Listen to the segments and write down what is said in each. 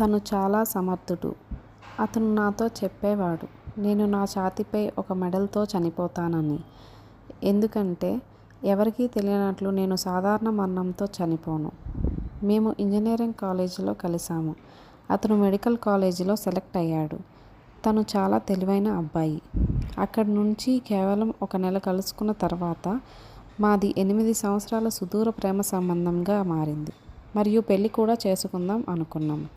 తను చాలా సమర్థుడు. అతను నాతో చెప్పేవాడు నేను నా ఛాతీపై ఒక మెడల్తో చనిపోతానని. ఎందుకంటే ఎవరికీ తెలియనట్లు నేను సాధారణ మరణంతో చనిపోను. మేము ఇంజనీరింగ్ కాలేజీలో కలిశాము. అతను మెడికల్ కాలేజీలో సెలెక్ట్ అయ్యాడు. తను చాలా తెలివైన అబ్బాయి. అక్కడి నుంచి కేవలం ఒక నెల కలుసుకున్న తర్వాత మాది ఎనిమిది సంవత్సరాల సుదూర ప్రేమ సంబంధంగా మారింది. మరియు పెళ్ళి కూడా చేసుకుందాం అనుకున్నాం.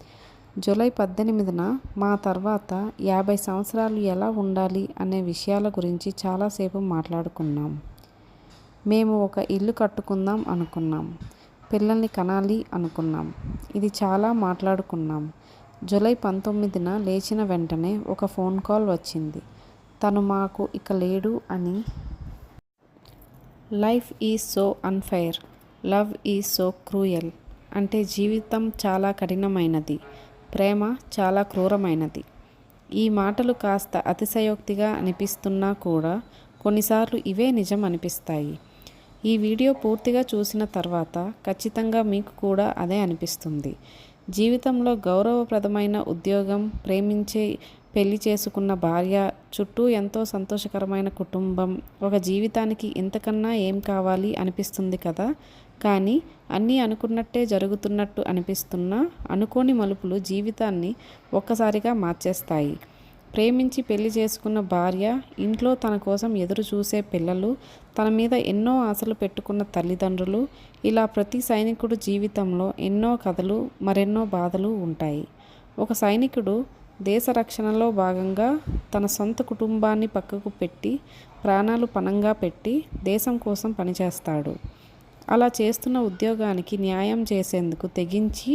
జూలై పద్దెనిమిదిన మా తర్వాత యాభై సంవత్సరాలు ఎలా ఉండాలి అనే విషయాల గురించి చాలాసేపు మాట్లాడుకున్నాం. మేము ఒక ఇల్లు కట్టుకుందాం అనుకున్నాం. పిల్లల్ని కనాలి అనుకున్నాం. ఇది చాలా మాట్లాడుకున్నాం. జూలై పంతొమ్మిదిన లేచిన వెంటనే ఒక ఫోన్ కాల్ వచ్చింది. తను మాకు ఇక లేడు అని. లైఫ్ ఈజ్ సో అన్ లవ్ ఈజ్ సో క్రూయల్. అంటే జీవితం చాలా కఠినమైనది. ప్రేమ చాలా క్రూరమైనది. ఈ మాటలు కాస్త అతిశయోక్తిగా అనిపిస్తున్నా కూడా కొన్నిసార్లు ఇవే నిజం అనిపిస్తాయి. ఈ వీడియో పూర్తిగా చూసిన తర్వాత ఖచ్చితంగా మీకు కూడా అదే అనిపిస్తుంది. జీవితంలో గౌరవప్రదమైన ఉద్యోగం, ప్రేమించే పెళ్ళి చేసుకున్న భార్య, చుట్టూ ఎంతో సంతోషకరమైన కుటుంబం, ఒక జీవితానికి ఇంతకన్నా ఏం కావాలి అనిపిస్తుంది కదా! కానీ అన్నీ అనుకున్నట్టే జరుగుతున్నట్టు అనిపిస్తున్న అనుకోని మలుపులు జీవితాన్ని ఒక్కసారిగా మార్చేస్తాయి. ప్రేమించి పెళ్ళి చేసుకున్న భార్య, ఇంట్లో తన కోసం ఎదురుచూసే పిల్లలు, తన మీద ఎన్నో ఆశలు పెట్టుకున్న తల్లిదండ్రులు ఇలా ప్రతి సైనికుడు జీవితంలో ఎన్నో కథలు, మరెన్నో బాధలు ఉంటాయి. ఒక సైనికుడు దేశ రక్షణలో భాగంగా తన సొంత కుటుంబాన్ని పక్కకు పెట్టి, ప్రాణాలు పణంగా పెట్టి దేశం కోసం పనిచేస్తాడు. అలా చేస్తున్న ఉద్యోగానికి న్యాయం చేసేందుకు తెగించి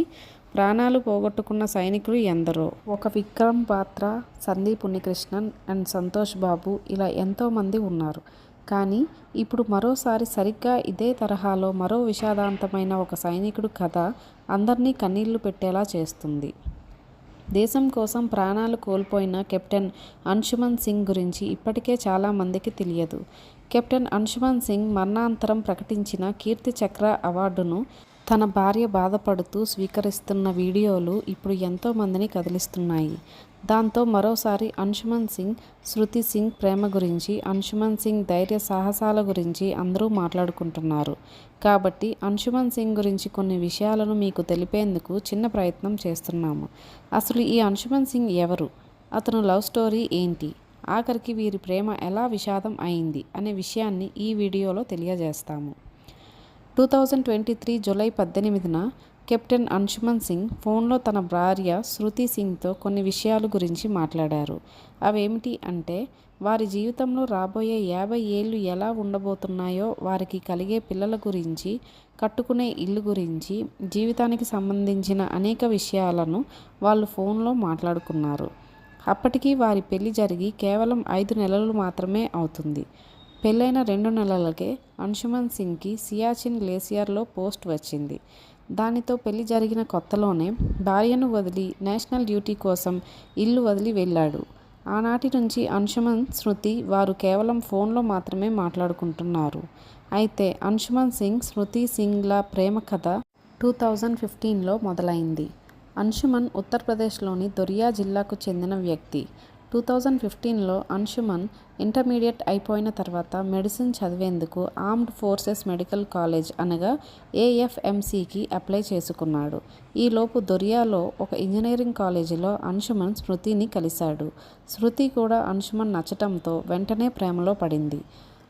ప్రాణాలు పోగొట్టుకున్న సైనికులు ఎందరో. ఒక విక్రమ్ పాత్ర సందీప్ ఉన్నికృష్ణన్ అండ్ సంతోష్ బాబు ఇలా ఎంతోమంది ఉన్నారు. కానీ ఇప్పుడు మరోసారి సరిగ్గా ఇదే తరహాలో మరో విషాదాంతమైన ఒక సైనికుడు కథ అందరినీ కన్నీళ్ళు పెట్టేలా చేస్తుంది. దేశం కోసం ప్రాణాలు కోల్పోయిన కెప్టెన్ అంశుమన్ సింగ్ గురించి ఇప్పటికే చాలా మందికి తెలియదు. కెప్టెన్ అంశుమన్ సింగ్ మరణాంతరం ప్రకటించిన కీర్తి చక్ర అవార్డును తన భార్య బాధపడుతూ స్వీకరిస్తున్న వీడియోలు ఇప్పుడు ఎంతో మందిని కదిలిస్తున్నాయి. దాంతో మరోసారి అంశుమన్ సింగ్, శృతి సింగ్ ప్రేమ గురించి, అంశుమన్ సింగ్ ధైర్య సాహసాల గురించి అందరూ మాట్లాడుకుంటున్నారు. కాబట్టి అంశుమన్ సింగ్ గురించి కొన్ని విషయాలను మీకు తెలిపేందుకు చిన్న ప్రయత్నం చేస్తున్నాము. అసలు ఈ అంశుమన్ సింగ్ ఎవరు? అతను లవ్ స్టోరీ ఏంటి? ఆఖరికి వీరి ప్రేమ ఎలా విషాదం అయింది అనే విషయాన్ని ఈ వీడియోలో తెలియజేస్తాము. Two thousand twenty three July పద్దెనిమిదిన కెప్టెన్ అంశుమన్ సింగ్ ఫోన్లో తన భార్య శృతి సింగ్తో కొన్ని విషయాల గురించి మాట్లాడారు. అవేమిటి అంటే వారి జీవితంలో రాబోయే యాభై ఏళ్ళు ఎలా ఉండబోతున్నాయో, వారికి కలిగే పిల్లల గురించి, కట్టుకునే ఇల్లు గురించి, జీవితానికి సంబంధించిన అనేక విషయాలను వాళ్ళు ఫోన్లో మాట్లాడుకున్నారు. అప్పటికి వారి పెళ్ళి జరిగి కేవలం ఐదు నెలలు మాత్రమే అవుతుంది. పెళ్ళైన రెండు నెలలకే అంశుమన్ సింగ్కి సియాచిన్ గ్లేసియర్లో పోస్ట్ వచ్చింది. దానితో పెళ్ళి జరిగిన కొత్తలోనే భార్యను వదిలి నేషనల్ డ్యూటీ కోసం ఇల్లు వదిలి వెళ్ళాడు ఆనాటి నుంచి అంశుమన్ శృతి వారు కేవలం ఫోన్లో మాత్రమే మాట్లాడుకుంటున్నారు. అయితే అంశుమన్ సింగ్, శృతి సింగ్ల ప్రేమ కథ టూ థౌజండ్ ఫిఫ్టీన్లో మొదలైంది. అంశుమన్ ఉత్తరప్రదేశ్లోని దొరియా జిల్లాకు చెందిన వ్యక్తి. టూ థౌజండ్ ఫిఫ్టీన్లో అంశుమన్ ఇంటర్మీడియట్ అయిపోయిన తర్వాత మెడిసిన్ చదివేందుకు ఆర్మ్డ్ ఫోర్సెస్ మెడికల్ కాలేజ్ అనగా ఏఎఫ్ఎంసీకి అప్లై చేసుకున్నాడు. ఈలోపు దొరియాలో ఒక ఇంజనీరింగ్ కాలేజీలో అంశుమన్ స్మృతిని కలిశాడు. స్మృతి కూడా అంశుమన్ నచ్చటంతో వెంటనే ప్రేమలో పడింది.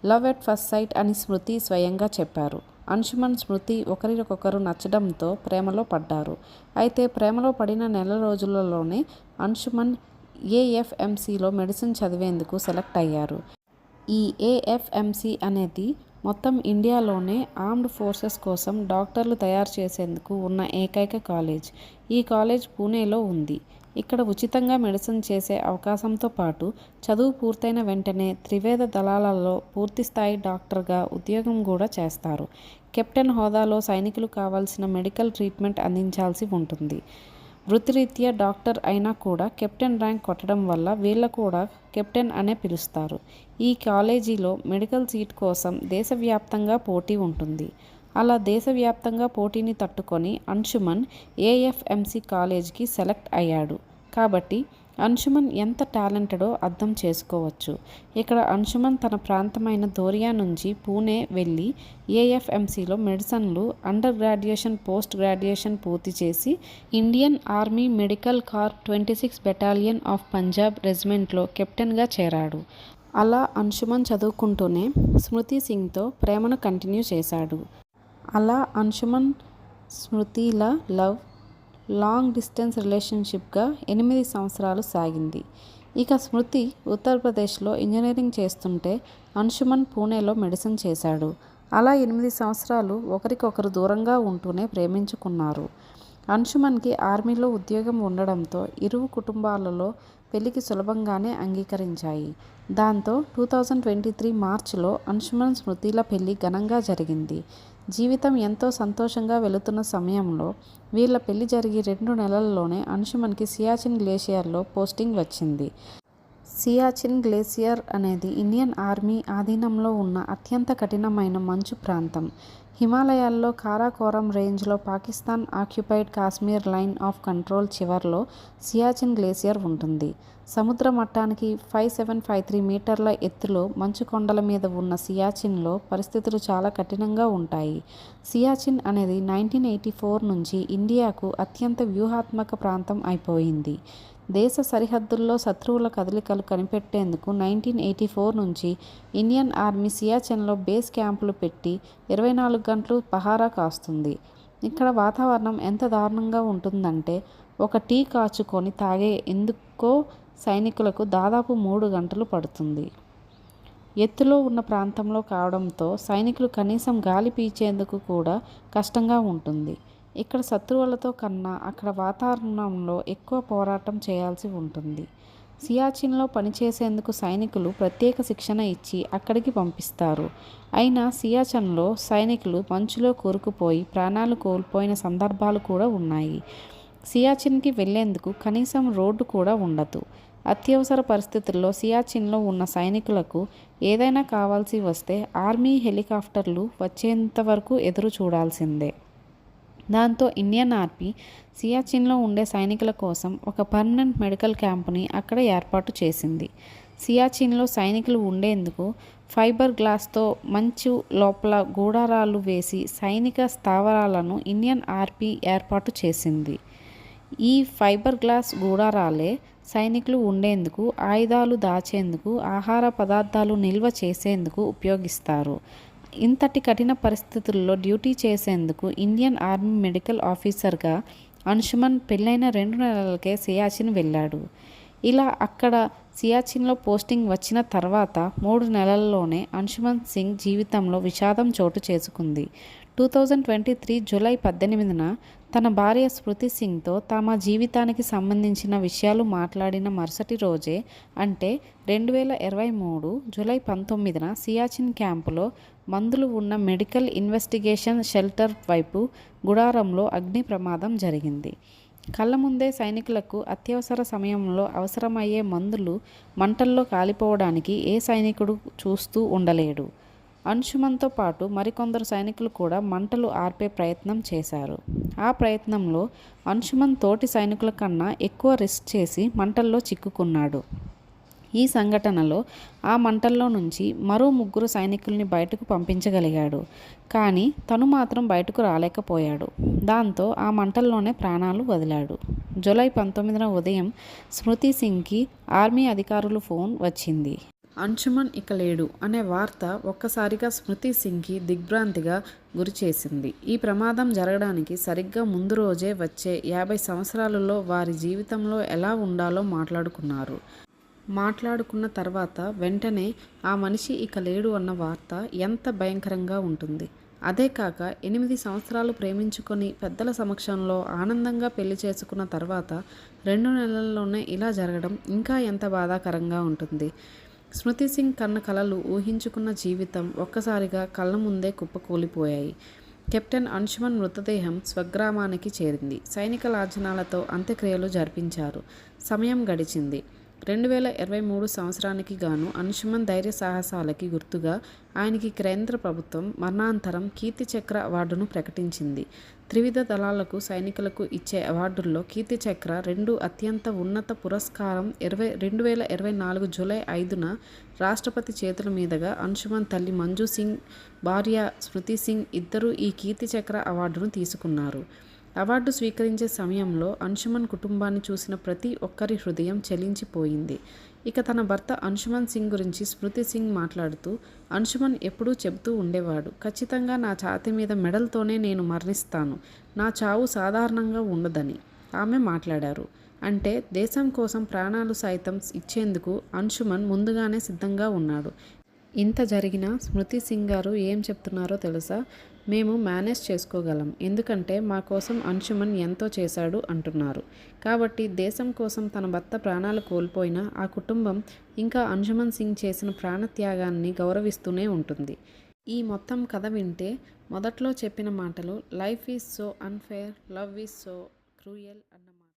లవ్ ఎట్ ఫస్ట్ సైట్ అని స్మృతి స్వయంగా చెప్పారు. అంశుమన్ స్మృతి ఒకరికొకరు నచ్చడంతో ప్రేమలో పడ్డారు. అయితే ప్రేమలో పడిన నెల రోజులలోనే అంశుమన్ ఏఎఫ్ఎంసీలో మెడిసిన్ చదివేందుకు సెలెక్ట్ అయ్యారు. ఈ ఏఎఫ్ఎంసీ అనేది మొత్తం ఇండియాలోనే ఆర్మ్డ్ ఫోర్సెస్ కోసం డాక్టర్లు తయారు చేసేందుకు ఉన్న ఏకైక కాలేజ్. ఈ కాలేజ్ పూణేలో ఉంది. ఇక్కడ ఉచితంగా మెడిసిన్ చేసే అవకాశంతో పాటు చదువు పూర్తయిన వెంటనే త్రివేద దళాలలో పూర్తిస్థాయి డాక్టర్గా ఉద్యోగం కూడా చేస్తారు. కెప్టెన్ హోదాలో సైనికులు కావాల్సిన మెడికల్ ట్రీట్మెంట్ అందించాల్సి ఉంటుంది. వృత్తిరీత్యా డాక్టర్ అయినా కూడా కెప్టెన్ ర్యాంక్ కొట్టడం వల్ల వీళ్ళ కూడా కెప్టెన్ అనే పిలుస్తారు. ఈ కాలేజీలో మెడికల్ సీట్ కోసం దేశవ్యాప్తంగా పోటీ ఉంటుంది. అలా దేశవ్యాప్తంగా పోటీని తట్టుకొని అంశుమన్ ఏఎఫ్ఎంసి కాలేజ్కి సెలెక్ట్ అయ్యాడు కాబట్టి అంశుమన్ ఎంత టాలెంటెడో అర్థం చేసుకోవచ్చు. ఇక్కడ అంశుమన్ తన ప్రాంతమైన దోరియా నుంచి పూణే వెళ్ళి ఏఎఫ్ఎంసీలో మెడిసన్లు అండర్ గ్రాడ్యుయేషన్ పోస్ట్ గ్రాడ్యుయేషన్ పూర్తి చేసి Indian army medical corps twenty six battalion of Punjab రెజిమెంట్లో కెప్టెన్గా చేరాడు. అలా అంశుమన్ చదువుకుంటూనే స్మృతి సింగ్తో ప్రేమను కంటిన్యూ చేశాడు. అలా అంశుమన్ స్మృతిల లవ్ లాంగ్ డిస్టెన్స్ రిలేషన్షిప్గా ఎనిమిది సంవత్సరాలు సాగింది. ఇక స్మృతి ఉత్తరప్రదేశ్లో ఇంజనీరింగ్ చేస్తుంటే అంశుమన్ పూణేలో మెడిసిన్ చేశాడు. అలా ఎనిమిది సంవత్సరాలు ఒకరికొకరు దూరంగా ఉంటూనే ప్రేమించుకున్నారు. అంశుమన్కి ఆర్మీలో ఉద్యోగం ఉండడంతో ఇరువు కుటుంబాలలో పెళ్ళికి సులభంగానే అంగీకరించాయి. దాంతో టూ థౌజండ్ ట్వంటీ త్రీ మార్చిలో అంశుమన్ స్మృతిల పెళ్ళి ఘనంగా జరిగింది. జీవితం ఎంతో సంతోషంగా వెళుతున్న సమయంలో వీళ్ళ పెళ్ళి జరిగి రెండు నెలల్లోనే అంశుమన్కి సియాచిన్ గ్లేషియర్లో పోస్టింగ్ వచ్చింది. సియాచిన్ గ్లేసియర్ అనేది ఇండియన్ ఆర్మీ ఆధీనంలో ఉన్న అత్యంత కఠినమైన మంచు ప్రాంతం. హిమాలయాల్లో కారాకోరం రేంజ్లో Pakistan occupied Kashmir line of control చివర్లో సియాచిన్ గ్లేసియర్ ఉంటుంది. సముద్ర మట్టానికి ఫైవ్ సెవెన్ ఫైవ్ త్రీ మీటర్ల ఎత్తులో మంచు కొండల మీద ఉన్న సియాచిన్లో పరిస్థితులు చాలా కఠినంగా ఉంటాయి. సియాచిన్ అనేది నైన్టీన్ ఎయిటీ ఫోర్ నుంచి ఇండియాకు అత్యంత వ్యూహాత్మక ప్రాంతం అయిపోయింది. దేశ సరిహద్దుల్లో శత్రువుల కదలికలు కనిపెట్టేందుకు నైన్టీన్ ఎయిటీ ఫోర్ నుంచి ఇండియన్ ఆర్మీ సియాచిన్లో బేస్ క్యాంపులు పెట్టి ఇరవై నాలుగు గంటలు పహారా కాస్తుంది. ఇక్కడ వాతావరణం ఎంత దారుణంగా ఉంటుందంటే ఒక టీ కాచుకొని తాగే ఎందుకో సైనికులకు దాదాపు మూడు గంటలు పడుతుంది. ఎత్తులో ఉన్న ప్రాంతంలో కావడంతో సైనికులు కనీసం గాలి పీల్చేందుకు కూడా కష్టంగా ఉంటుంది. ఇక్కడ శత్రువులతో కన్నా అక్కడ వాతావరణంలో ఎక్కువ పోరాటం చేయాల్సి ఉంటుంది. సియాచిన్లో పనిచేసేందుకు సైనికులు ప్రత్యేక శిక్షణ ఇచ్చి అక్కడికి పంపిస్తారు. అయినా సియాచన్లో సైనికులు మంచులో కూరుకుపోయి ప్రాణాలు కోల్పోయిన సందర్భాలు కూడా ఉన్నాయి. సియాచిన్కి వెళ్ళేందుకు కనీసం రోడ్డు కూడా ఉండదు. అత్యవసర పరిస్థితుల్లో సియాచిన్లో ఉన్న సైనికులకు ఏదైనా కావాల్సి వస్తే ఆర్మీ హెలికాప్టర్లు వచ్చేంత వరకు ఎదురు చూడాల్సిందే. దాంతో ఇండియన్ ఆర్మీ సియాచిన్లో ఉండే సైనికుల కోసం ఒక పర్మనెంట్ మెడికల్ క్యాంపుని అక్కడ ఏర్పాటు చేసింది. సియాచిన్లో సైనికులు ఉండేందుకు ఫైబర్ గ్లాస్తో మంచు లోపల గూడారాలు వేసి సైనిక స్థావరాలను ఇండియన్ ఆర్మీ ఏర్పాటు చేసింది. ఈ ఫైబర్ గ్లాస్ గూడారాలే సైనికులు ఉండేందుకు ఆయుధాలు దాచేందుకు ఆహార పదార్థాలు నిల్వ చేసేందుకు ఉపయోగిస్తారు. ఇంతటి కఠిన పరిస్థితుల్లో డ్యూటీ చేసేందుకు ఇండియన్ ఆర్మీ మెడికల్ ఆఫీసర్గా అంశుమన్ పెళ్ళైన రెండు నెలలకే సియాచిన్ వెళ్ళాడు. ఇలా అక్కడ సియాచిన్లో పోస్టింగ్ వచ్చిన తర్వాత మూడు నెలల్లోనే అంశుమన్ సింగ్ జీవితంలో విషాదం చోటు చేసుకుంది. Two thousand twenty three July పద్దెనిమిదిన తన భార్య స్మృతి సింగ్తో తమ జీవితానికి సంబంధించిన విషయాలు మాట్లాడిన మరుసటి రోజే అంటే రెండు వేల ఇరవై మూడు జూలై పంతొమ్మిదిన సియాచిన్ క్యాంపులో మందులు ఉన్న మెడికల్ ఇన్వెస్టిగేషన్ షెల్టర్ వైపు గుడారంలో అగ్ని ప్రమాదం జరిగింది. కళ్ళ ముందే సైనికులకు అత్యవసర సమయంలో అవసరమయ్యే మందులు మంటల్లో కాలిపోవడానికి ఏ సైనికుడు చూస్తూ ఉండలేడు. అంశుమంతో పాటు మరికొందరు సైనికులు కూడా మంటలు ఆర్పే ప్రయత్నం చేశారు. ఆ ప్రయత్నంలో అంశుమన్ తోటి సైనికుల కన్నా ఎక్కువ రిస్క్ చేసి మంటల్లో చిక్కుకున్నాడు. ఈ సంఘటనలో ఆ మంటల్లో నుంచి మరో ముగ్గురు సైనికుల్ని బయటకు పంపించగలిగాడు. కానీ తను మాత్రం బయటకు రాలేకపోయాడు. దాంతో ఆ మంటల్లోనే ప్రాణాలు వదిలాడు. జూలై పంతొమ్మిదిన ఉదయం స్మృతి సింగ్కి ఆర్మీ అధికారులు ఫోన్ వచ్చింది. అంశుమన్ ఇక లేడు అనే వార్త ఒక్కసారిగా స్మృతి సింగ్కి దిగ్భ్రాంతిగా గురిచేసింది. ఈ ప్రమాదం జరగడానికి సరిగ్గా ముందు రోజే వచ్చే యాభై సంవత్సరాలలో వారి జీవితంలో ఎలా ఉండాలో మాట్లాడుకున్నారు. మాట్లాడుకున్న తర్వాత వెంటనే ఆ మనిషి ఇక లేడు అన్న వార్త ఎంత భయంకరంగా ఉంటుంది. అదే కాక ఎనిమిది సంవత్సరాలు ప్రేమించుకొని పెద్దల సమక్షంలో ఆనందంగా పెళ్ళి చేసుకున్న తర్వాత రెండు నెలల్లోనే ఇలా జరగడం ఇంకా ఎంత బాధాకరంగా ఉంటుంది. స్మృతి సింగ్ కన్న కలలు ఊహించుకున్న జీవితం ఒక్కసారిగా కళ్ళ ముందే కుప్పకూలిపోయాయి. కెప్టెన్ అంశుమన్ మృతదేహం స్వగ్రామానికి చేరింది. సైనిక లాంఛనాలతో అంత్యక్రియలు జరిపించారు. సమయం గడిచింది. రెండు వేల ఇరవై మూడు సంవత్సరానికి గాను అంశుమన్ ధైర్య సాహసాలకి గుర్తుగా ఆయనకి కేంద్ర ప్రభుత్వం మరణాంతరం కీర్తి చక్ర అవార్డును ప్రకటించింది. త్రివిధ దళాలకు సైనికులకు ఇచ్చే అవార్డుల్లో కీర్తి చక్ర రెండు అత్యంత ఉన్నత పురస్కారం ఇరవై రెండు వేల ఇరవై నాలుగు జూలై ఐదున రాష్ట్రపతి చేతుల మీదుగా అంశుమన్ తల్లి మంజు సింగ్ భార్య స్మృతి సింగ్ ఇద్దరూ ఈ కీర్తి చక్ర అవార్డును తీసుకున్నారు. అవార్డు స్వీకరించే సమయంలో అంశుమన్ కుటుంబాన్ని చూసిన ప్రతి ఒక్కరి హృదయం చెలించిపోయింది. ఇక తన భర్త అంశుమన్ సింగ్ గురించి స్మృతి సింగ్ మాట్లాడుతూ అంశుమన్ ఎప్పుడూ చెబుతూ ఉండేవాడు. ఖచ్చితంగా నా ఛాతి మీద మెడల్తోనే నేను మరణిస్తాను. నా చావు సాధారణంగా ఉండదని ఆమె మాట్లాడారు. అంటే దేశం కోసం ప్రాణాలు సైతం ఇచ్చేందుకు అంశుమన్ ముందుగానే సిద్ధంగా ఉన్నాడు. ఇంత జరిగినా స్మృతి సింగ్ గారు ఏం చెప్తున్నారో తెలుసా? మేము మేనేజ్ చేసుకోగలం. ఎందుకంటే మా కోసం అంశుమన్ ఎంతో చేశాడు అంటున్నారు. కాబట్టి దేశం కోసం తన భర్త ప్రాణాలు కోల్పోయిన ఆ కుటుంబం ఇంకా అంశుమన్ సింగ్ చేసిన ప్రాణత్యాగాన్ని గౌరవిస్తూనే ఉంటుంది. ఈ మొత్తం కథ వింటే మొదట్లో చెప్పిన మాటలు life is so unfair love is so cruel అన్న